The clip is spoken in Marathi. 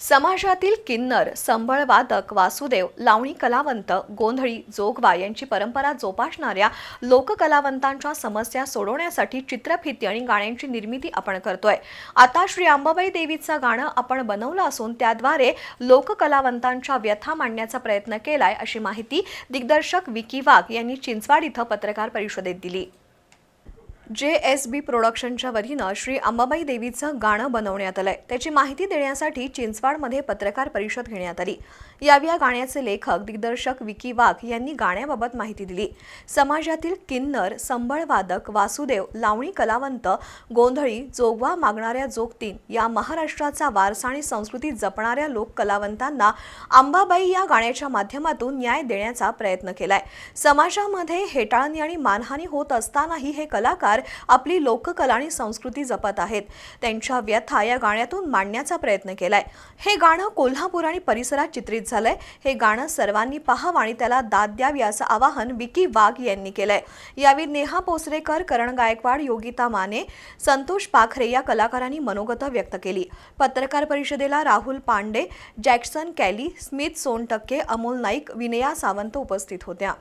समाजातील किन्नर संबळवादक वासुदेव लावणी कलावंत गोंधळी जोगवा यांची परंपरा जोपासणाऱ्या लोककलावंतांच्या समस्या सोडवण्यासाठी चित्रफिती आणि गाण्यांची निर्मिती आपण करतोय. आता श्री अंबाबाई देवीचं गाणं आपण बनवलं असून त्याद्वारे लोककलावंतांच्या व्यथा मांडण्याचा प्रयत्न केलाय अशी माहिती दिग्दर्शक विकी वाघ यांनी चिंचवाड इथं पत्रकार परिषदेत दिली. जे एस बी प्रोडक्शनच्या वतीनं श्री अंबाबाई देवीचं गाणं बनवण्यात आलंय. त्याची माहिती देण्यासाठी चिंचवाडमध्ये पत्रकार परिषद घेण्यात आली. यावेळी या गाण्याचे लेखक दिग्दर्शक विकी वाघ यांनी गाण्याबाबत माहिती दिली. समाजातील किन्नर संबळवादक वासुदेव लावणी कलावंत गोंधळी जोगवा मागणाऱ्या जोगतीन या महाराष्ट्राचा वारसा आणि संस्कृती जपणाऱ्या लोक कलावंतांना अंबाबाई या गाण्याच्या माध्यमातून न्याय देण्याचा प्रयत्न केलाय. समाजामध्ये हेटाळणी आणि मानहानी होत असतानाही हे कलाकार कलाकार आपली लोककला आणि संस्कृती जपत आहेत. त्यांच्या व्यथा या गाण्यातून मांडण्याचा प्रयत्न केलाय. हे गाणं कोल्हापूर आणि परिसरात चित्रित झालंय. हे गाणं सर्वांनी पाहावं आणि त्याला दाद द्यावी असं आवाहन विकी वाघ यांनी केलंय. यावेळी नेहा पोसरेकर करण गायकवाड योगिता माने संतोष पाखरे या कलाकारांनी मनोगत व्यक्त केली. पत्रकार परिषदेला Rahul Pande Jackson Kelly Smith Sontakke Amol Naik Vinaya Sawant उपस्थित होत्या.